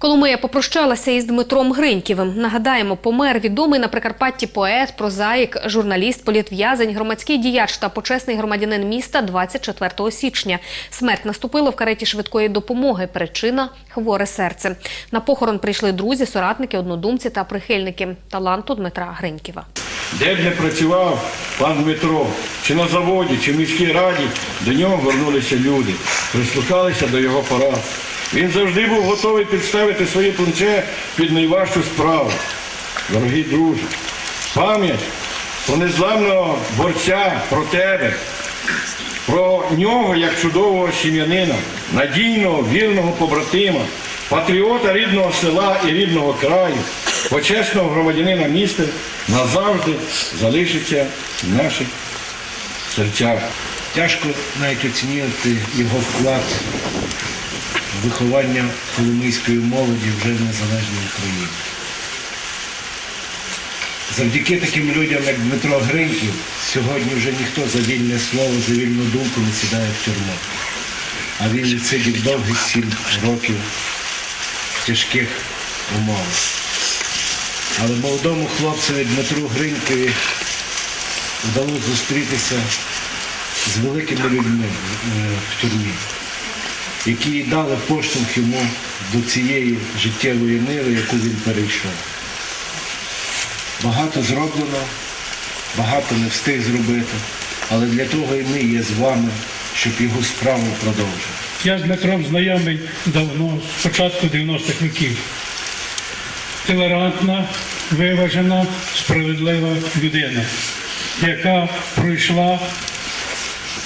Коломия попрощалася із Дмитром Гриньківим. Нагадаємо, помер відомий на Прикарпатті поет, прозаїк, журналіст, політв'язень, громадський діяч та почесний громадянин міста 24 січня. Смерть наступила в кареті швидкої допомоги. Причина хворе серце. На похорон прийшли друзі, соратники, однодумці та прихильники таланту Дмитра Гриньківа. Де б не працював пан Дмитро, чи на заводі, чи в міській раді, до нього вернулися люди, прислухалися до його порад. Він завжди був готовий підставити своє плече під найважчу справу. Дорогі друзі, пам'ять про незламного борця, про тебе, про нього як чудового сім'янина, надійного, вірного побратима, патріота рідного села і рідного краю, почесного громадянина міста назавжди залишиться в наших серцях. Тяжко навіть оцінювати його вклад виховання коломийської молоді вже в незалежній Україні. Завдяки таким людям, як Дмитро Гриньків, сьогодні вже ніхто за вільне слово, за вільну думку не сідає в тюрму. А він відсидів довгих сім років в тяжких умовах. Але молодому хлопцеві Дмитру Гринькові вдалося зустрітися з великими людьми е, в тюрмі, які дали поштовх йому до цієї життєвої мири, яку він перейшов. Багато зроблено, багато не встиг зробити, але для того і ми є з вами, щоб його справу продовжити. Я з Дмитром знайомий давно, з початку 90-х років. Толерантна, виважена, справедлива людина, яка пройшла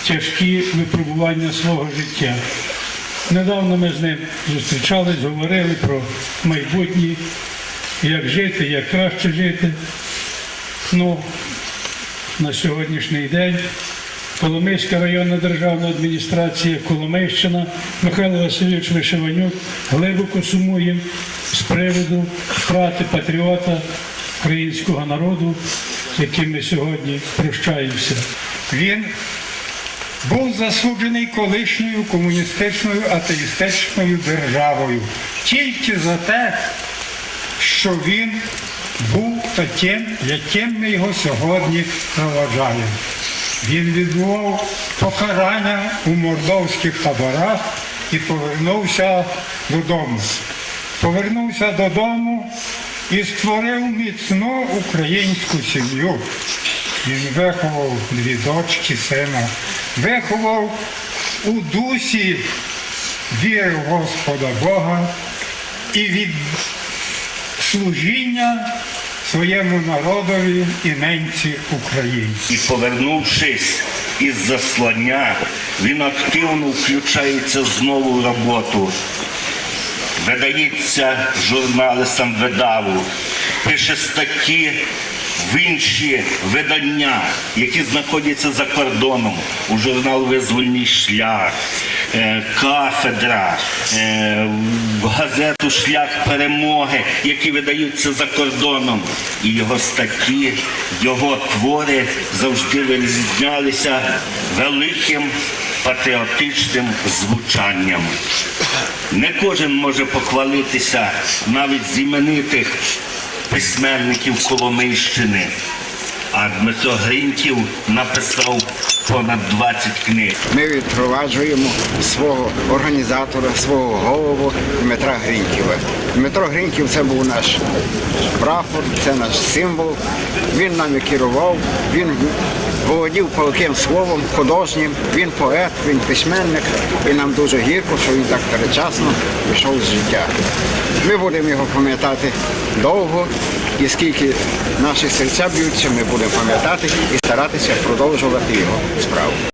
тяжкі випробування свого життя. Недавно ми з ним зустрічались, говорили про майбутнє, як жити, як краще жити. Ну, на сьогоднішній день Коломийська районна державна адміністрація Коломийщина Михайло Васильович Вишиванюк глибоко сумує з приводу втрати патріота українського народу, з яким ми сьогодні прощаємося. Він був засуджений колишньою комуністичною атеїстичною державою тільки за те, що він був таким, яким ми його сьогодні проважаємо. Він відбував покарання у мордовських таборах і повернувся додому. Повернувся додому і створив міцну українську сім'ю. Він виховав дві дочки, сина, виховав у дусі віри Господа Бога і від служіння своєму народові і ненці Україні. І повернувшись із заслання, він активно включається знову в роботу. Видається журнали самвидаву, пише статті в інші видання, які знаходяться за кордоном. У журнал Визвольний шлях, е, кафедра, е, в газету Шлях перемоги, які видаються за кордоном. І його статті, його твори завжди вирізнялися великим патріотичним звучанням. Не кожен може похвалитися навіть з іменитих письменників Коломийщини. А Дмитро Гриньків написав понад 20 книг. Ми відпроваджуємо свого організатора, свого голову Дмитра Гриньківа. Дмитро Гриньків це був наш прапор, це наш символ. Він нами керував, він володів палким словом, художнім, він поет, він письменник. І нам дуже гірко, що він так передчасно пішов з життя. Ми будемо його пам'ятати довго, і скільки наші серця б'ються, ми будемо пам'ятати і старатися продовжувати його справу.